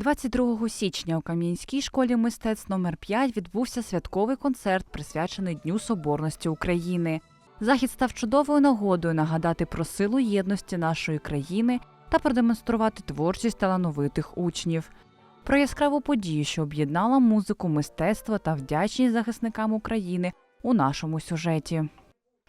22 січня у Кам'янській школі мистецтв номер 5 відбувся святковий концерт, присвячений Дню Соборності України. Захід став чудовою нагодою нагадати про силу єдності нашої країни та продемонструвати творчість талановитих учнів. Про яскраву подію, що об'єднала музику, мистецтво та вдячність захисникам України у нашому сюжеті.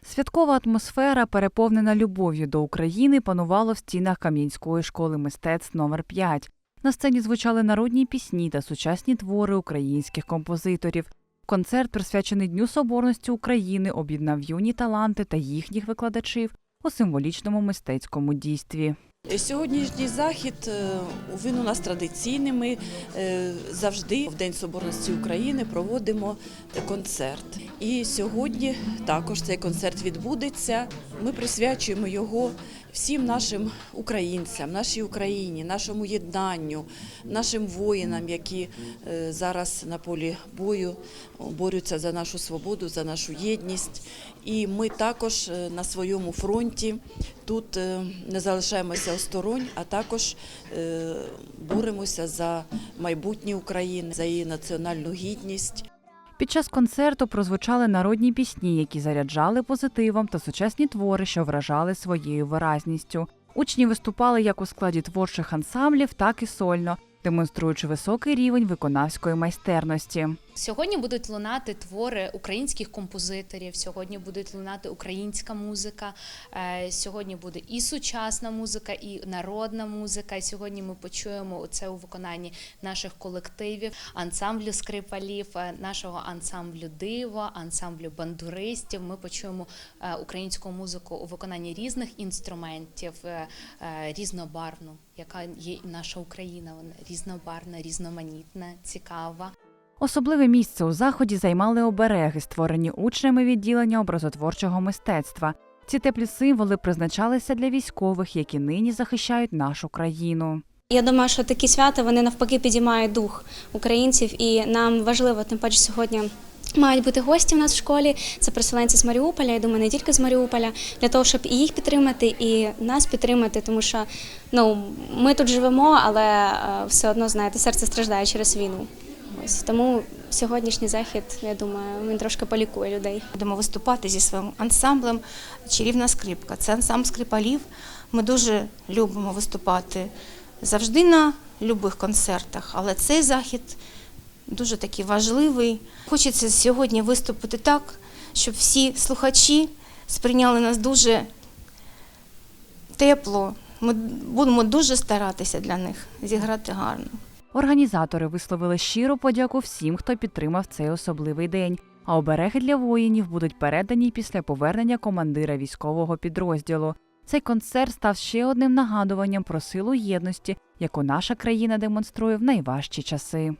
Святкова атмосфера, переповнена любов'ю до України, панувала в стінах Кам'янської школи мистецтв номер 5 На сцені звучали народні пісні та сучасні твори українських композиторів. Концерт, присвячений Дню Соборності України, об'єднав юні таланти та їхніх викладачів у символічному мистецькому дійстві. Сьогоднішній захід е, він у нас традиційний. Ми е, завжди в День Соборності України проводимо концерт. І сьогодні також цей концерт відбудеться. Ми присвячуємо його всім нашим українцям, нашій Україні, нашому єднанню, нашим воїнам, які е, зараз на полі бою борються за нашу свободу, за нашу єдність. І ми також е, на своєму фронті тут е, не залишаємося осторонь, а також боремося за майбутнє України, за її національну гідність. Під час концерту прозвучали народні пісні, які заряджали позитивом та сучасні твори, що вражали своєю виразністю. Учні виступали як у складі творчих ансамблів, так і сольно, демонструючи високий рівень виконавської майстерності. Сьогодні будуть лунати твори українських композиторів. Сьогодні буде лунати українська музика. е, Сьогодні буде і сучасна музика, і народна музика. Сьогодні ми почуємо це у виконанні наших колективів, ансамблю скрипалів, е, нашого ансамблю диво, ансамблю бандуристів. Ми почуємо е, українську музику у виконанні різних інструментів, різнобарвну, яка є наша Україна. Вона різнобарвна, різноманітна, цікава. Особливе місце у заході займали обереги, створені учнями відділення образотворчого мистецтва. Ці теплі символи призначалися для військових, які нині захищають нашу країну. Я думаю, що такі свята вони навпаки підіймають дух українців, і нам важливо, тим паче сьогодні. Мають бути гості в нас в школі, це переселенці з Маріуполя, я думаю, не тільки з Маріуполя, для того, щоб і їх підтримати, і нас підтримати, тому що ну, ми тут живемо, але е, все одно, знаєте, серце страждає через війну. Ось тому сьогоднішній захід, я думаю, він трошки полікує людей. Будемо виступати зі своїм ансамблем Чарівна скрипка. Це ансамбль скрипалів. Ми дуже любимо виступати завжди на будь-яких концертах, але цей захід дуже такий важливий. Хочеться сьогодні виступити так, щоб всі слухачі сприйняли нас дуже тепло. Ми будемо дуже старатися для них зіграти гарно. Організатори висловили щиру подяку всім, хто підтримав цей особливий день. А обереги для воїнів будуть передані після повернення командира військового підрозділу. Цей концерт став ще одним нагадуванням про силу єдності, яку наша країна демонструє в найважчі часи.